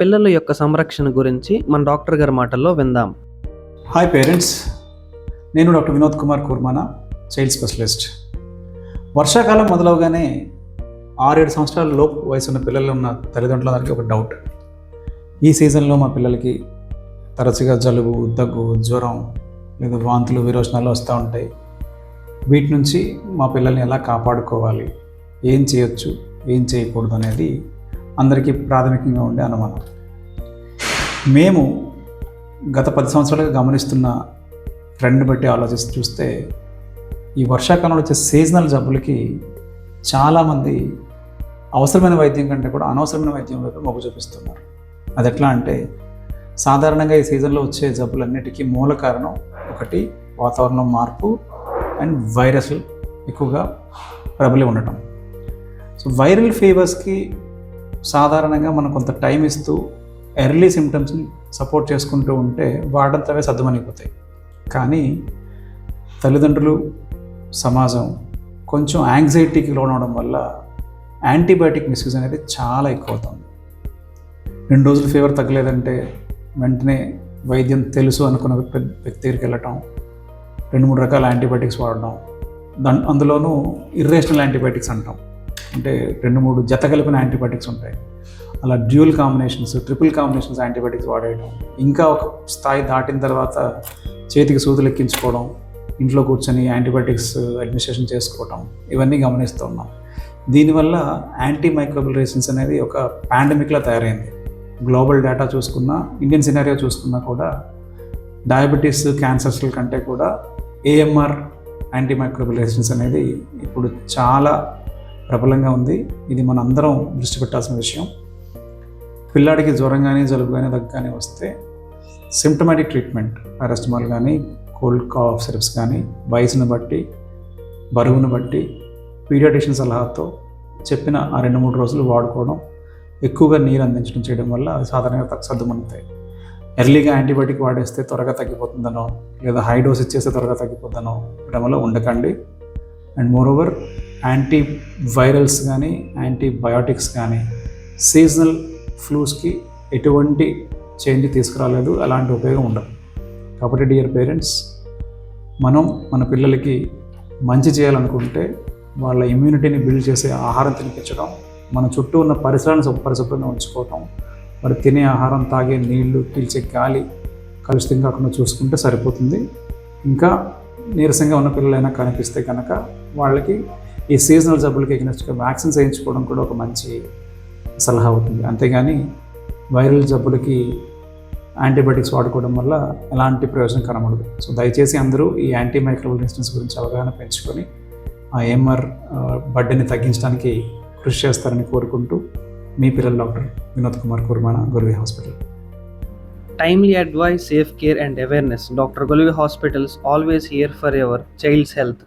పిల్లల యొక్క సంరక్షణ గురించి మన డాక్టర్ గారి మాటల్లో విందాం. హాయ్ పేరెంట్స్ నేను doctor Vinod Kumar Kurmana child specialist వర్షాకాలం మొదలవగానే ఆరేడు సంవత్సరాల లోపు వయసు ఉన్న పిల్లలు ఉన్న తల్లిదండ్రులందరికీ ఒక డౌట్ ఈ సీజన్లో మా పిల్లలకి తరచుగా జలుబు దగ్గు జ్వరం లేదా వాంతులు విరోచనాలు వస్తూ ఉంటాయి. వీటి నుంచి మా పిల్లల్ని ఎలా కాపాడుకోవాలి? ఏం చేయొచ్చు? ఏం చేయకూడదు అనేది అందరికీ ప్రాథమికంగా ఉండే అనుమానం. మేము గత పది సంవత్సరాలుగా గమనిస్తున్న ట్రెండ్ బట్టి ఆలోచిస్తూ చూస్తే ఈ వర్షాకాలంలో వచ్చే సీజనల్ జబ్బులకి చాలామంది అవసరమైన వైద్యం కంటే కూడా అనవసరమైన వైద్యం వైపు మొగ్గు చూపిస్తున్నారు. అది ఎట్లా అంటే సాధారణంగా ఈ సీజన్లో వచ్చే జబ్బులన్నిటికీ మూల కారణం ఒకటి వాతావరణం మార్పు అండ్ వైరస్ ఎక్కువగా ప్రబలి ఉండటం. సో వైరల్ ఫీవర్స్కి సాధారణంగా మనం కొంత టైం ఇస్తూ ఎర్లీ సిమ్టమ్స్ని సపోర్ట్ చేసుకుంటూ ఉంటే వాడంతవే సర్దుమనిపోతాయి కానీ తల్లిదండ్రులు సమాజం కొంచెం యాంగ్జైటీకి లోనవడం వల్ల యాంటీబయాటిక్ మిస్యూజ్ అనేది చాలా ఎక్కువ అవుతుంది రెండు రోజులు ఫీవర్ తగ్గలేదంటే వెంటనే వైద్యం తెలుసు అనుకున్న వ్యక్తి దగ్గరికి వెళ్ళటం రెండు మూడు రకాల యాంటీబయాటిక్స్ వాడడం దాని అందులోనూ ఇర్రేషనల్ యాంటీబయాటిక్స్ అంటాం. అంటే రెండు మూడు జత కలిపిన యాంటీబయాటిక్స్ ఉంటాయి. అలా dual combinations triple combinations antibiotics వాడేయడం ఇంకా ఒక స్థాయి దాటిన తర్వాత చేతికి సూదులు ఎక్కించుకోవడం ఇంట్లో కూర్చొని యాంటీబయాటిక్స్ అడ్మినిస్ట్రేషన్ చేసుకోవడం ఇవన్నీ గమనిస్తూ ఉన్నాం. దీనివల్ల యాంటీ మైక్రోబల్ రెసిన్స్ అనేది ఒక పాండమిక్లా తయారైంది. గ్లోబల్ డేటా చూసుకున్నా ఇండియన్ సినారియో చూసుకున్నా కూడా డయాబెటీస్ క్యాన్సర్స్ కంటే కూడా ఏఎంఆర్ యాంటీ మైక్రోబల్ రెసిన్స్ అనేది ఇప్పుడు చాలా ప్రబలంగా ఉంది. ఇది మన అందరం దృష్టి పెట్టాల్సిన విషయం. పిల్లాడికి జ్వరం కానీ జలుబు కానీ దగ్గు కానీ వస్తే సిమ్టమాటిక్ ట్రీట్మెంట్ పారాస్టమాల్ కానీ కోల్డ్ కాఫ్ సిరప్స్ కానీ వయసును బట్టి బరువును బట్టి పీడియాటిషియన్ సలహాతో చెప్పిన ఆ రెండు మూడు రోజులు వాడుకోవడం ఎక్కువగా నీరు అందించడం చేయడం వల్ల అవి సాధారణంగా సర్దుమనుతాయి ఎర్లీగా యాంటీబయాటిక్ వాడేస్తే త్వరగా తగ్గిపోతుందనో లేదా హై డోస్ ఇచ్చేస్తే త్వరగా తగ్గిపోతుందనో ఇవ్వడం వల్ల ఉండకండి. And more over anti virals కానీ యాంటీబయాటిక్స్ కానీ సీజనల్ ఫ్లూస్కి ఎటువంటి చేంజ్ తీసుకురాలేదు అలాంటి ఉపయోగం ఉండదు. కాబట్టి డియర్ పేరెంట్స్ మనం మన పిల్లలకి మంచి చేయాలనుకుంటే వాళ్ళ ఇమ్యూనిటీని బిల్డ్ చేసే ఆహారం తినిపించడం మన చుట్టూ ఉన్న పరిసరాలను పరిశుభ్రంగా ఉంచుకోవటం మరి తినే ఆహారం తాగే నీళ్ళు పీల్చే గాలి కలుషితం కాకుండా చూసుకుంటే సరిపోతుంది. ఇంకా నీరసంగా ఉన్న పిల్లలైనా కనిపిస్తే కనుక వాళ్ళకి ఈ సీజనల్ జబ్బులకి ఎగ్నెస్ట్గా వ్యాక్సిన్స్ వేయించుకోవడం కూడా ఒక మంచి సలహా అవుతుంది. అంతేగాని వైరల్ జబ్బులకి యాంటీబయాటిక్స్ వాడుకోవడం వల్ల ఎలాంటి ప్రయోజనం కనబడదు. సో దయచేసి అందరూ ఈ యాంటీ మైక్రోబల్ రెసిస్టెన్స్ గురించి అవగాహన పెంచుకొని ఆ ఎంఆర్ బడ్డని తగ్గించడానికి కృషి చేస్తారని కోరుకుంటూ మీ పిల్లల doctor Vinod Kumar Kurmana గురువి hospital. Timely advice safe care and awareness doctor Golivi hospitals always here for every child's health